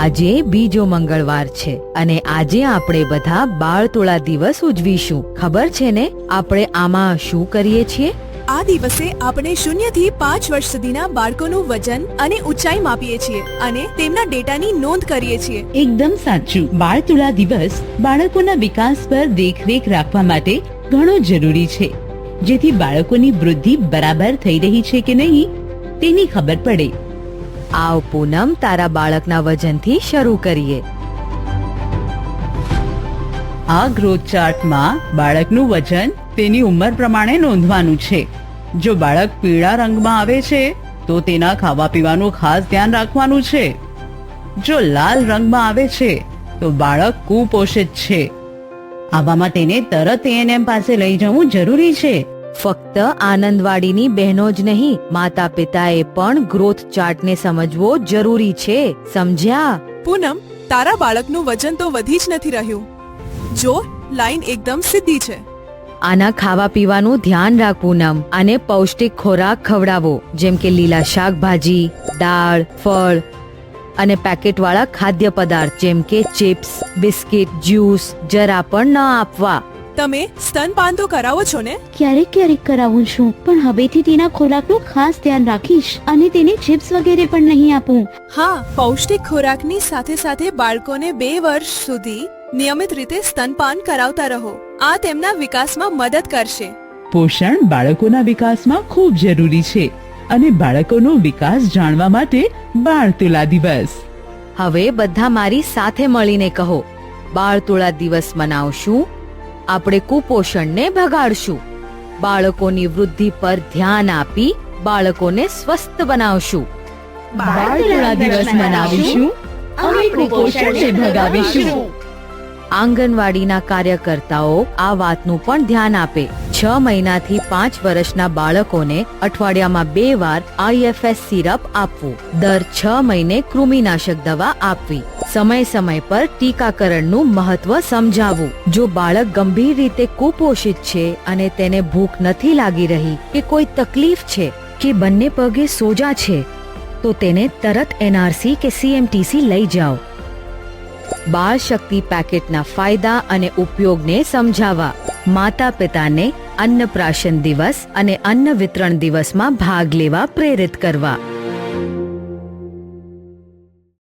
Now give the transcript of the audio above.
આજે બીજો મંગળવાર છે અને આજે આપણે બધા બાળતોળા દિવસ ઉજવીશું. ખબર છે ને? આપણે આમાં શું કરીએ છીએ? આ દિવસે આપણે શૂન્યથી પાંચ વર્ષ સુધીના બાળકોનું વજન અને ઊંચાઈ માપીએ છીએ અને તેમના ડેટાની નોંધ કરીએ છીએ. એકદમ સાચું. બાળ તુલા દિવસ બાળકોના વિકાસ પર દેખરેખ રાખવા માટે ઘણો જરૂરી છે. જેથી બાળકોની વૃદ્ધિ બરાબર થઈ રહી છે કે નહીં તેની ખબર પડે. આવ પૂનમ તારા બાળકના વજનથી શરૂ કરીએ. આ ગ્રોથ ચાર્ટમાં બાળકનું વજન તેની ઉંમર પ્રમાણે નોંધવાનું છે. જો બાળક પીળા રંગમાં આવે છે, તો તેના ખાવા પીવાનું ખાસ ધ્યાન રાખવાનું છે. જો લાલ રંગમાં આવે છે, તો બાળક કુપોષિત છે. આવામાં તેને તરત એએનએમ પાસે લઈ જવું જરૂરી છે. ફક્ત આનંદવાડીની બહેનો જ નહીં માતા પિતાએ પણ ગ્રોથ ચાર્ટને સમજવો જરૂરી છે. સમજ્યા? પૂનમ તારા બાળકનું વજન તો વધી જ નથી રહ્યું. જો લાઈન એકદમ સીધી છે. આના ખાવા પીવાનું ધ્યાન રાખ પૂનમ અને પૌષ્ટિક ખોરાક ખવડાવો જેમ કે લીલા શાકભાજી દાળ ફળ અને પેકેટવાળા ખાદ્ય પદાર્થ જેમ કે ચિપ્સ બિસ્કિટ જ્યુસ જરા પણ ન આપવા. તમે સ્તનપાન તો કરાવો છો ને? ક્યારેક ક્યારેક કરાવું છું પણ હવેથી તેના ખોરાકનું ખાસ ધ્યાન રાખીશ અને તેને ચિપ્સ વગેરે પણ નહીં આપું. હા પૌષ્ટિક ખોરાકની સાથે સાથે બાળકોને બે વર્ષ સુધી નિયમિત રીતે સ્તનપાન કરાવતા રહો. આ તેમના વિકાસમાં મદદ કરશે. પોષણ બાળકોના વિકાસમાં ખૂબ જરૂરી છે અને બાળકોનો વિકાસ જાણવા માટે બાળ તુલા દિવસ. હવે બધા મારી સાથે મળીને કહો બાળતોળા દિવસ મનાવશું? આપણે કુપોષણને ભગાડશું. બાળકોની વૃદ્ધિ પર ધ્યાન આપી બાળકોને સ્વસ્થ બનાવશું. બાળ દિવસ મનાવીશું. અમે કુપોષણને ભગાવીશું. આંગણવાડીના કાર્યકર્તાઓ આ વાતનું પણ ધ્યાન આપે. છ મહિનાથી પાંચ વર્ષના બાળકોને અઠવાડિયામાં બે વાર આઈએફએસ સિરપ આપવું. દર છ મહિને કૃમિનાશક દવા આપવી. સમય સમય પર ટીકાકરણનું મહત્વ સમજાવવું જો બાળક ગંભીર રીતે કુપોષિત છે અને તેને ભૂખ નથી લાગી રહી કે કોઈ તકલીફ છે કે બંને પગે સોજા છે, તો તેને તરત એનઆરસી કે સીએમટીસી લઈ જાઓ. બાળ શક્તિ પેકેટના ફાયદા અને ઉપયોગને સમજાવવા માતા પિતાને અન્નપ્રાશન દિવસ અને અન્ન વિતરણ દિવસમાં ભાગ લેવા પ્રેરિત કરવા.